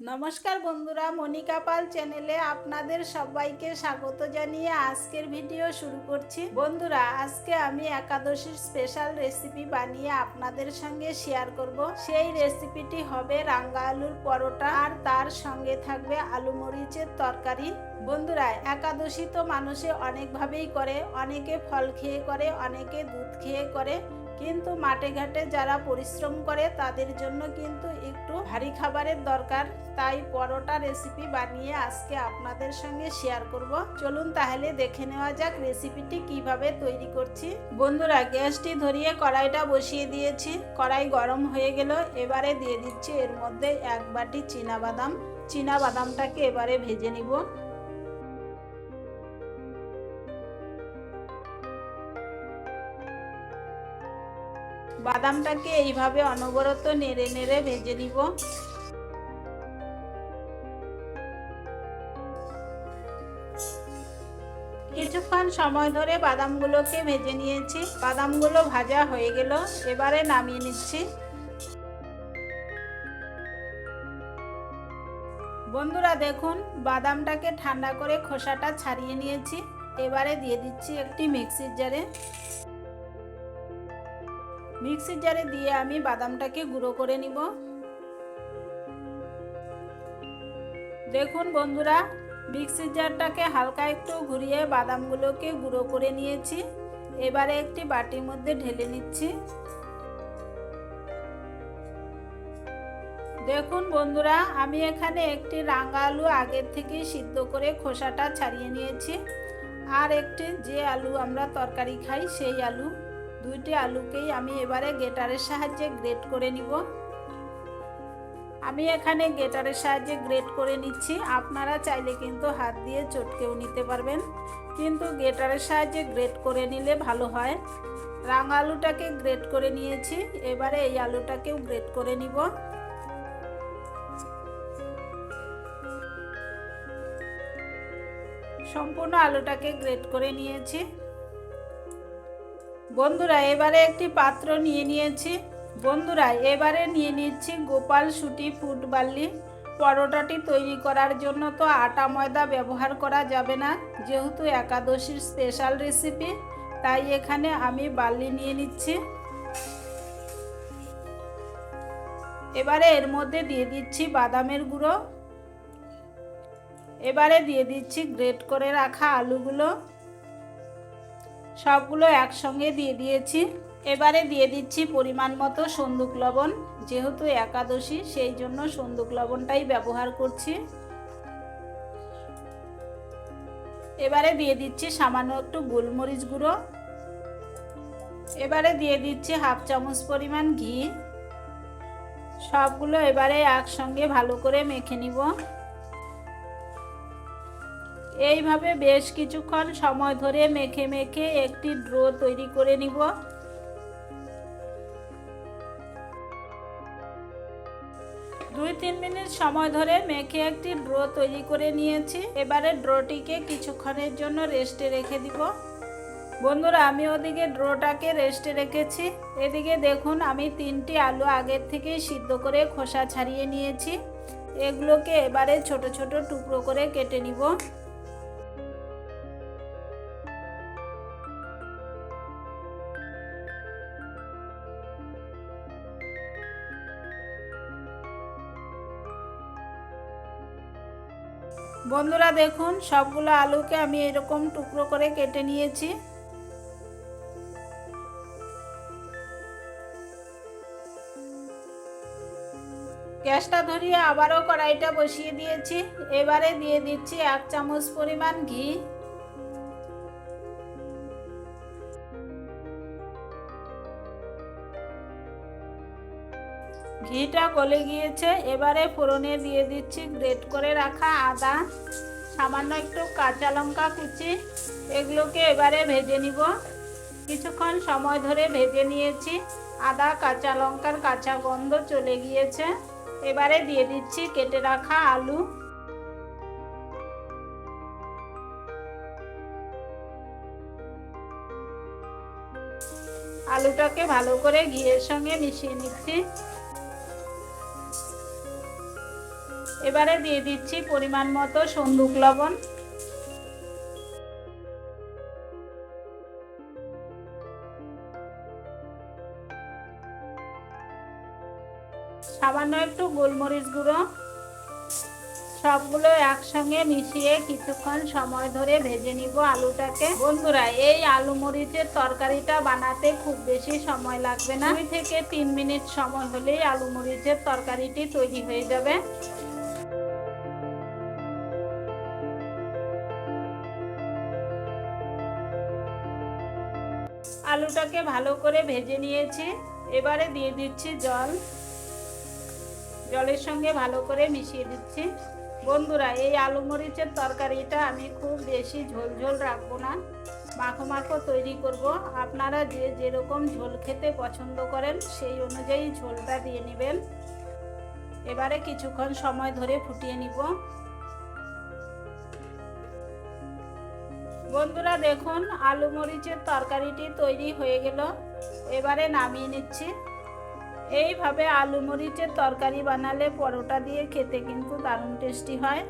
নমস্কার বন্ধুরা, মনিকা পাল চ্যানেলে আপনাদের সবাইকে স্বাগত জানিয়ে আজকের ভিডিও শুরু করছি। বন্ধুরা, আজকে আমি একাদশীর স্পেশাল রেসিপি বানিয়ে আপনাদের সঙ্গে শেয়ার করব। সেই রেসিপিটি হবে রাঙ্গা আলুর পরোটা আর তার সঙ্গে থাকবে আলু মরিচের তরকারি। বন্ধুরা, একাদশী তো মানুষে অনেকভাবেই করে, অনেকে ফল খেয়ে করে, অনেকে দুধ খেয়ে করে। কিন্তু মাঠে ঘাটে যারা পরিশ্রম করে, তাদের জন্য কিন্তু একটু ভারী খাবারের দরকার। তাই পরোটা রেসিপি বানিয়ে আজকে আপনাদের সঙ্গে শেয়ার করব। চলুন তাহলে দেখে নেওয়া যাক রেসিপিটি কীভাবে তৈরি করছি। বন্ধুরা, গ্যাসটি ধরিয়ে কড়াইটা বসিয়ে দিয়েছি। কড়াই গরম হয়ে গেল। এবারে দিয়ে দিচ্ছি এর মধ্যে এক বাটি বাদাম চীনা বাদামটাকে এবারে ভেজে নিব। বাদামটাকে এইভাবে অনবরত নেড়ে নেড়ে ভেজে নিব। কিছুক্ষণ সময় ধরে বাদামগুলোকে ভেজে নিয়েছি। বাদামগুলো ভাজা হয়ে গেল, এবারে নামিয়ে নিচ্ছি। বন্ধুরা, দেখুন, বাদামটাকে ঠান্ডা করে খোসাটা ছাড়িয়ে নিয়েছি। এবারে দিয়ে দিচ্ছি একটি মিক্সির জারে। মিক্সির জারে দিয়ে আমি বাদামটাকে গুঁড়ো করে নিব। দেখুন বন্ধুরা, মিক্সির জারটাকে হালকা একটু ঘুরিয়ে বাদামগুলোকে গুঁড়ো করে নিয়েছি। এবারে একটি বাটির মধ্যে ঢেলে নিচ্ছি। দেখুন বন্ধুরা, আমি এখানে একটি রাঙা আলু আগের থেকে সিদ্ধ করে খোসাটা ছাড়িয়ে নিয়েছি। আর একটি যে আলু আমরা তরকারি খাই, সেই আলু। দুইটি আলুকেই আমি এবারে গেটারের সাহায্যে গ্রেট করে নিব। আমি এখানে গেটারের সাহায্যে গ্রেট করে নিচ্ছি। আপনারা চাইলে কিন্তু হাত দিয়ে চটকেও নিতে পারবেন। কিন্তু গেটারের সাহায্যে গ্রেট করে নিলে ভালো হয়। রাঙা আলুটাকে গ্রেট করে নিয়েছি। এবারে এই আলুটাকেও গ্রেট করে নিব। সম্পূর্ণ আলুটাকে গ্রেট করে নিয়েছি। বন্ধুরা, এবারে একটি পাত্র নিয়ে নিয়েছি। বন্ধুরা, এবারে নিয়ে নিচ্ছি গোপাল সুটি ফুড বার্লি। পরোটাটি তৈরি করার জন্য তো আটা ময়দা ব্যবহার করা যাবে না, যেহেতু একাদশীর স্পেশাল রেসিপি তাই এখানে আমি বার্লি নিয়ে নিচ্ছি। এবারে এর মধ্যে দিয়ে দিচ্ছি বাদামের গুঁড়ো। এবারে দিয়ে দিচ্ছি গ্রেট করে রাখা আলুগুলো। সবগুলো একসঙ্গে দিয়ে দিয়েছি। এবারে দিয়ে দিচ্ছি পরিমাণ মতো সন্দুক লবণ, যেহেতু একাদশী, সেই জন্য সন্দুক লবণটাই ব্যবহার করছি। এবারে দিয়ে দিচ্ছি সামান্য একটু গোলমরিচ গুঁড়ো। এবারে দিয়ে দিচ্ছি হাফ চামচ পরিমাণ ঘি। সবগুলো এবারে একসঙ্গে ভালো করে মেখে নিব। এইভাবে বেশ কিছুক্ষণ সময় ধরে মেখে মেখে একটি ড্রো তৈরি করে নিব। দুই তিন মিনিট সময় ধরে মেখে একটি ড্রো তৈরি করে নিয়েছি। এবারে ড্রোটিকে কিছুক্ষণের জন্য রেস্টে রেখে দিব। বন্ধুরা, আমি ওদিকে ড্রোটাকে রেস্টে রেখেছি। এদিকে দেখুন, আমি তিনটি আলু আগের থেকেই সিদ্ধ করে খোসা ছাড়িয়ে নিয়েছি। এগুলোকে এবারে ছোট ছোট টুকরো করে কেটে নিব। বন্ধুরা দেখুন, সবগুলো আলুকে আমি এরকম টুকরো করে কেটে নিয়েছি। গ্যাসটা ধরিয়ে আবারও কড়াইটা বসিয়ে দিয়েছি। এবারে দিয়ে দিচ্ছি এক চামচ পরিমাণ ঘি। ঘিটা গলে গিয়েছে। এবারে ফোড়নে দিয়ে দিচ্ছি, গ্রেট করে রাখা আদা, সামান্য একটু কাঁচা লঙ্কা কুচি। এগুলোকে এবারে ভেজে নিব। কিছুক্ষণ সময় ধরে ভেজে নিয়েছি। আদা, কাঁচা লঙ্কার কাঁচা গন্ধ চলে গিয়েছে। এবারে দিয়ে দিচ্ছি কেটে রাখা আলু। আলুটাকে ভালো করে ঘিয়ের সঙ্গে মিশিয়ে নিচ্ছি। এবারে দিয়ে দিচ্ছি পরিমাণ মতো সন্দুক লবণ। সামান্য একটু গোলমরিচ গুঁড়ো। সবগুলো একসঙ্গে মিশিয়ে কিছুক্ষণ সময় ধরে ভেজে নিব আলুটাকে। বন্ধুরা, এই আলু মরিচের তরকারিটা বানাতে খুব বেশি সময় লাগবে না। দুই থেকে তিন মিনিট সময় হলেই আলু মরিচের তরকারিটি তৈরি হয়ে যাবে। আলুটাকে ভালো করে ভেজে নিয়েছি। এবারে দিয়ে দিচ্ছি জল। জলের সঙ্গে ভালো করে মিশিয়ে দিচ্ছি। বন্ধুরা, এই আলু মরিচের তরকারিটা আমি খুব বেশি ঝোল ঝোল রাখব না। মাখো মাখো তৈরি করব। আপনারা যে যেরকম ঝোল খেতে পছন্দ করেন, সেই অনুযায়ী ঝোলটা দিয়ে নেবেন। এবারে কিছুক্ষণ সময় ধরে ফুটিয়ে নিব। বন্ধুরা দেখুন, আলু মরিচের তরকারিটি তৈরি হয়ে গেল। এবারে নামিয়ে নিচ্ছি। এইভাবে আলু মরিচের তরকারি বানালে পরোটা দিয়ে খেতে কিন্তু দারুণ টেস্টি হয়।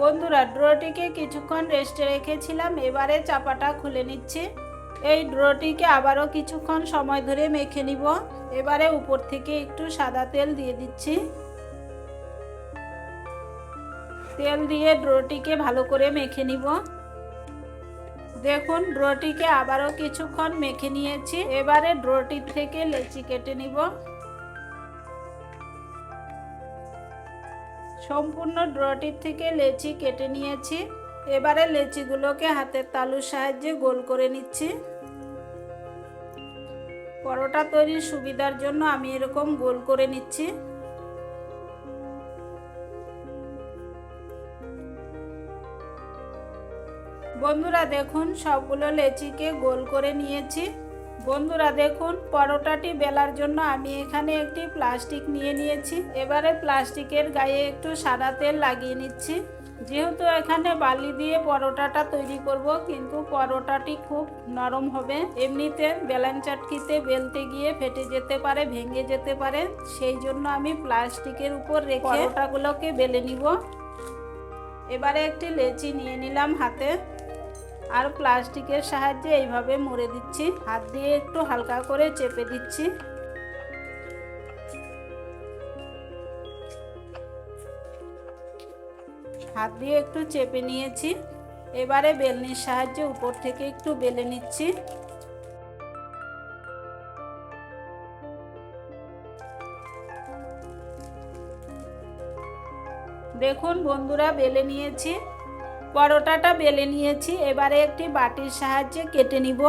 বন্ধুরা, ড্রোটিকে কিছুক্ষণ রেস্টে রেখেছিলাম, এবারে চাপাটা খুলে নিচ্ছি। এই ড্রোটিকে আবারও কিছুক্ষণ সময় ধরে মেখে নিব। এবারে উপর থেকে একটু সাদা তেল দিয়ে দিচ্ছি। তেল দিয়ে ড্রোটিকে ভালো করে মেখে নিব। দেখুন ড্রোটিকে আবারও কিছুক্ষণ মেখে নিয়েছি। এবারে ড্রোটির থেকে লেচি কেটে নিব। সম্পূর্ণ ড্রটির থেকে লেচি কেটে নিয়েছি। এবারে লেচিগুলোকে হাতের তালুর সাহায্যে গোল করে নিচ্ছি। পরোটা তৈরির সুবিধার জন্য আমি এরকম গোল করে নিচ্ছি। বন্ধুরা দেখুন সবগুলো লেচিকে গোল করে নিয়েছি। বন্ধুরা দেখুন পরোটাটি বেলার জন্য আমি এখানে একটি প্লাস্টিক নিয়ে নিয়েছি। এবারে প্লাস্টিকের গায়ে একটু সাদা তেল লাগিয়ে নিচ্ছি। যেহেতু এখানে বালি দিয়ে পরোটাটা তৈরি করব কিন্তু পরোটাটি খুব নরম হবে। এমনিতে বেলান চাটকিতে বেলতে গিয়ে ফেটে যেতে পারে ভেঙে যেতে পারে। সেই জন্য আমি প্লাস্টিকের উপর রেখে পরোটাগুলোকে বেলে নিব। এবারে একটি লেচি নিয়ে নিলাম হাতে। আর প্লাস্টিকের সাহায্যে এইভাবে মুড়ে দিচ্ছি। হাত দিয়ে একটু হালকা করে চেপে দিচ্ছি। হাত দিয়ে একটু চেপে নিয়েছি। এবারে বেলনির সাহায্যে উপর থেকে একটু বেলে নিচ্ছি। দেখুন বন্ধুরা, বেলে নিয়েছি। পরোটাটা বেলে নিয়েছি। এবারে একটি বাটির সাহায্যে কেটে নিব।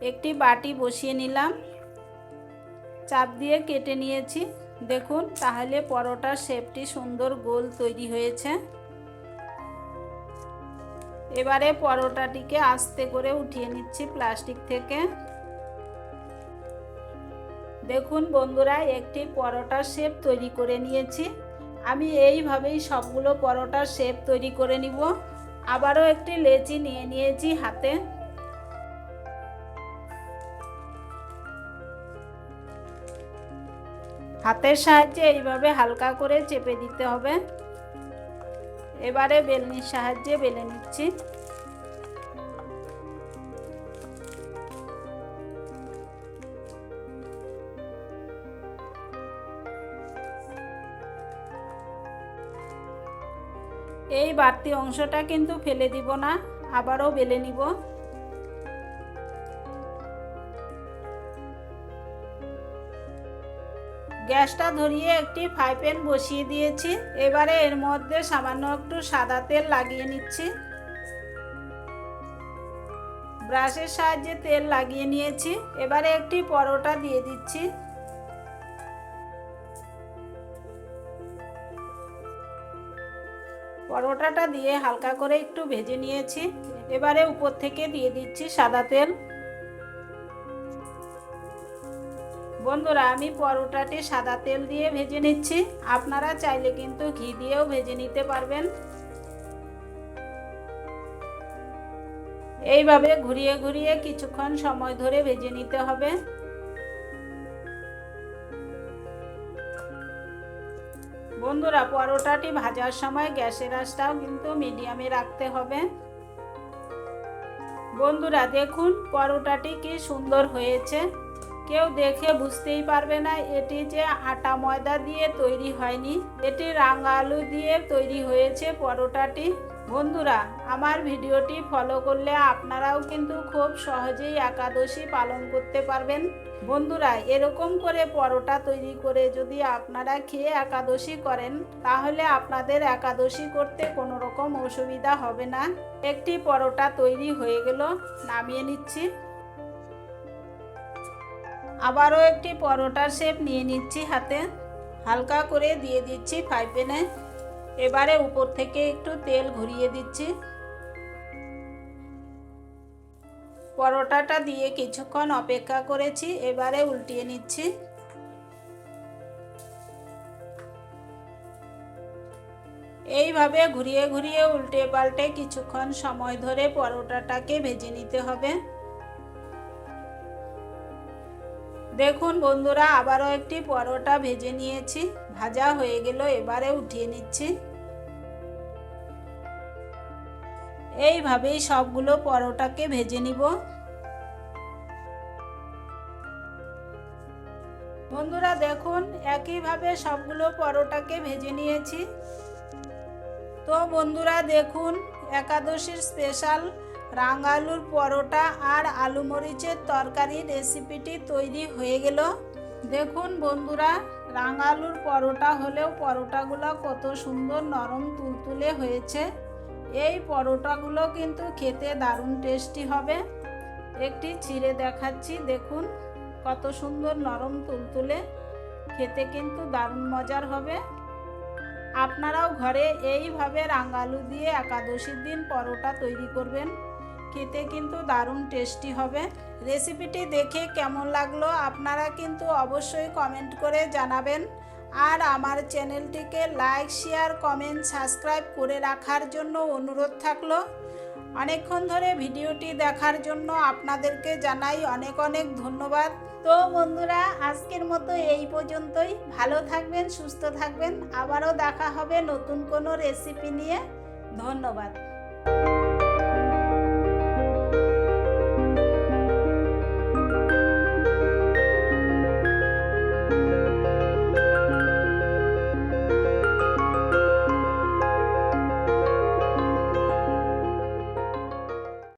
একটি বাটি বসিয়ে নিলাম। চাপ দিয়ে কেটে নিয়েছি। দেখুন, তাহলে পরোটার শেপটি সুন্দর গোল তৈরি হয়েছে। এবারে পরোটাটিকে আস্তে করে উঠিয়ে নিচ্ছি প্লাস্টিক থেকে। দেখুন বন্ধুরা, একটি পরোটার শেপ তৈরি করে নিয়েছি। আমি এইভাবেই সবগুলো পরোটার শেপ তৈরি করে নিব। আবারও একটি লেচি নিয়ে নিয়েছি হাতে। হাতের সাহায্যে এইভাবে হালকা করে চেপে দিতে হবে। এবারে বেলনির সাহায্যে বেলে নিচ্ছি। এই বাড়তি অংশটা কিন্তু ফেলে দিব না, আবারও বেলে নিব। গ্যাসটা ধরিয়ে একটি ফ্রাই প্যান বসিয়ে দিয়েছি, এবারে এর মধ্যে সামান্য একটু সাদা তেল লাগিয়ে নিচ্ছি। ব্রাশের সাহায্যে তেল লাগিয়ে নিয়েছি, এবারে একটি পরোটা দিয়ে দিচ্ছি। পরোটাটা দিয়ে হালকা করে একটু ভেজে নিয়েছি। এবারে উপর থেকে দিয়ে দিচ্ছি সাদা তেল। বন্ধুরা, আমি পরোটাটি সাদা তেল দিয়ে ভেজে নিচ্ছি। আপনারা চাইলে কিন্তু ঘি দিয়েও ভেজে নিতে পারবেন। এইভাবে ঘুরিয়ে ঘুরিয়ে কিছুক্ষণ সময় ধরে ভেজে নিতে হবে। বন্ধুরা পরোটাটি ভাজার সময় গ্যাসের আঁচটাও কিন্তু মিডিয়ামে রাখতে হবে। বন্ধুরা, দেখুন পরোটাটি কি সুন্দর হয়েছে। কেউ দেখে বুঝতেই পারবে না এটি যে আটা ময়দা দিয়ে তৈরি হয়নি। এটি রাঙা আলু দিয়ে তৈরি হয়েছে পরোটাটি বন্ধুরা, আমার ভিডিওটি ফলো করলে আপনারাও কিন্তু খুব সহজেই একাদশী পালন করতে পারবেন। বন্ধুরা, এরকম করে পরোটা তৈরি করে যদি আপনারা খেয়ে একাদশী করেন, তাহলে আপনাদের একাদশী করতে কোনো রকম অসুবিধা হবে না। একটি পরোটা তৈরি হয়ে গেল, নামিয়ে নিচ্ছি। আবারও একটি পরোটার শেপ নিয়ে নিচ্ছি হাতে। হালকা করে দিয়ে দিচ্ছি ফ্রাই প্যানে এবারে উপর থেকে একটু তেল ঘুরিয়ে দিচ্ছি। পরোটাটা দিয়ে কিছুক্ষণ অপেক্ষা করেছি, এবারে উল্টিয়ে নিচ্ছি। এইভাবে ঘুরিয়ে ঘুরিয়ে উল্টে পাল্টে কিছুক্ষণ সময় ধরে পরোটাটাকে ভেজে নিতে হবে। দেখুন বন্ধুরা, আবারও একটি পরোটা ভেজে নিয়েছি, ভাজা হয়ে গেল, এবারে উঠিয়ে নিচ্ছি। এইভাবেই সবগুলো পরোটাকে ভেজে নিব। বন্ধুরা দেখুন, একইভাবে সবগুলো পরোটাকে ভেজে নিয়েছি। তো বন্ধুরা দেখুন, একাদশীর স্পেশাল রাঙালুর পরোটা আর আলু মরিচের তরকারি রেসিপিটি তৈরি হয়ে গেল। দেখুন বন্ধুরা, রাঙালুর পরোটা হলেও পরোটাগুলো কত সুন্দর নরম তুলতুলে হয়েছে। এই পরোটাগুলো কিন্তু খেতে দারুণ টেস্টি হবে। একটি ছিঁড়ে দেখাচ্ছি, দেখুন কত সুন্দর নরম তুলতুলে। খেতে কিন্তু দারুণ মজার হবে। আপনারাও ঘরে এইভাবে রাঙ্গালু দিয়ে একাদশীর দিন পরোটা তৈরি করবেন। খেতে কিন্তু দারুণ টেস্টি হবে। রেসিপিটি দেখে কেমন লাগল আপনারা কিন্তু অবশ্যই কমেন্ট করে জানাবেন। আর আমার চ্যানেলটিকে লাইক, শেয়ার, কমেন্ট, সাবস্ক্রাইব করে রাখার জন্য অনুরোধ থাকল। অনেকক্ষণ ধরে ভিডিওটি দেখার জন্য আপনাদেরকে জানাই অনেক অনেক ধন্যবাদ। তো বন্ধুরা, আজকের মতো এই পর্যন্তই। ভালো থাকবেন, সুস্থ থাকবেন। আবারও দেখা হবে নতুন কোনো রেসিপি নিয়ে। ধন্যবাদ।